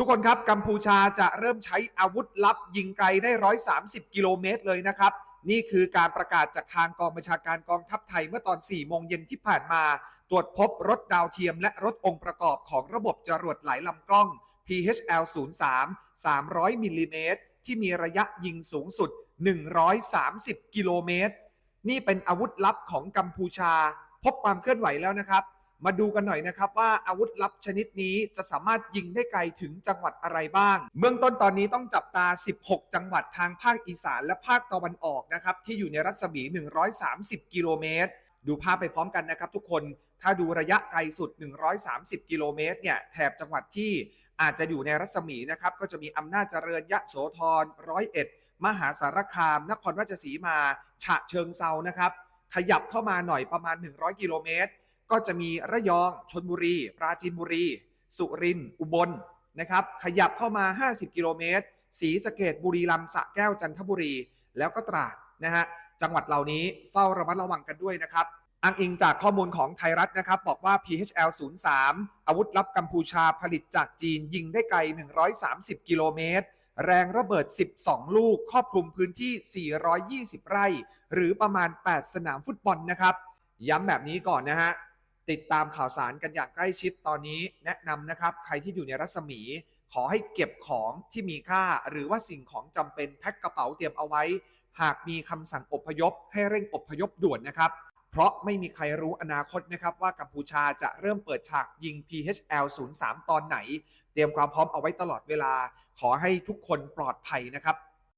ทุกคนครับกัมพูชาจะเริ่มใช้อาวุธลับยิงไกลได้ 130 กิโลเมตรเลยนะครับ นี่คือการประกาศจากทางกองบัญชาการกองทัพไทยเมื่อตอน 4 โมงเย็นที่ผ่านมา ตรวจพบรถดาวเทียมและรถองค์ประกอบของระบบจรวดหลายลำกล้อง PHL 03 300 มิลลิเมตรที่มีระยะยิงสูงสุด 130 กิโลเมตร นี่เป็นอาวุธลับของกัมพูชา พบความเคลื่อนไหวแล้วนะครับ มาดูกันหน่อยนะครับว่าอาวุธลับชนิดนี้จะสามารถยิงได้ไกลถึงจังหวัดอะไรบ้าง เบื้องต้นตอนนี้ต้องจับตา 16 จังหวัดทางภาคอีสานและภาคตะวันออกนะครับที่อยู่ในรัศมี 130 กิโลเมตร ดูภาพไปพร้อมกันนะครับทุกคน ถ้าดูระยะไกลสุด 130 กิโลเมตรเนี่ยแถบจังหวัดที่อาจจะอยู่ในรัศมีนะครับก็จะมีอำนาจเจริญยะโสธรร้อยเอ็ดมหาสารคาม นครราชสีมา ฉะเชิงเซานะครับ ขยับเข้ามาหน่อยประมาณ 100 กิโลเมตร ก็จะมีระยองชนบุรี ปราจีนบุรี สุรินทร์อุบลนะครับ ขยับเข้ามา 50 กิโลเมตรศรีสะเกดบุรีรัมย์สะแก้วจันทบุรี แล้วก็ตราดนะฮะจังหวัดเหล่านี้เฝ้าระมัดระวังกันด้วยนะครับอ้างอิงจากข้อมูลของไทยรัฐนะครับ บอกว่า PHL 03อาวุธลับกัมพูชาผลิตจากจีนยิงได้ไกล 130 กิโลเมตร แรงระเบิด 12 ลูก ครอบคลุมพื้นที่ 420 ไร่ หรือประมาณ 8 สนามฟุตบอลนะครับ ย้ำแบบนี้ก่อนนะฮะ ติดตามข่าวสารกันอย่างใกล้ชิดตอนนี้แนะนำนะครับ ใครที่อยู่ในรัศมี ขอให้เก็บของที่มีค่า หรือว่าสิ่งของจำเป็นแพ็คกระเป๋าเตรียมเอาไว้ หากมีคำสั่งอพยพ ให้เร่งอพยพด่วนนะครับ เพราะไม่มีใครรู้อนาคตนะครับ ว่ากัมพูชาจะเริ่มเปิดฉากยิง PHL 03ตอนไหน เตรียมความพร้อมเอาไว้ตลอดเวลา ขอให้ทุกคนปลอดภัยนะครับ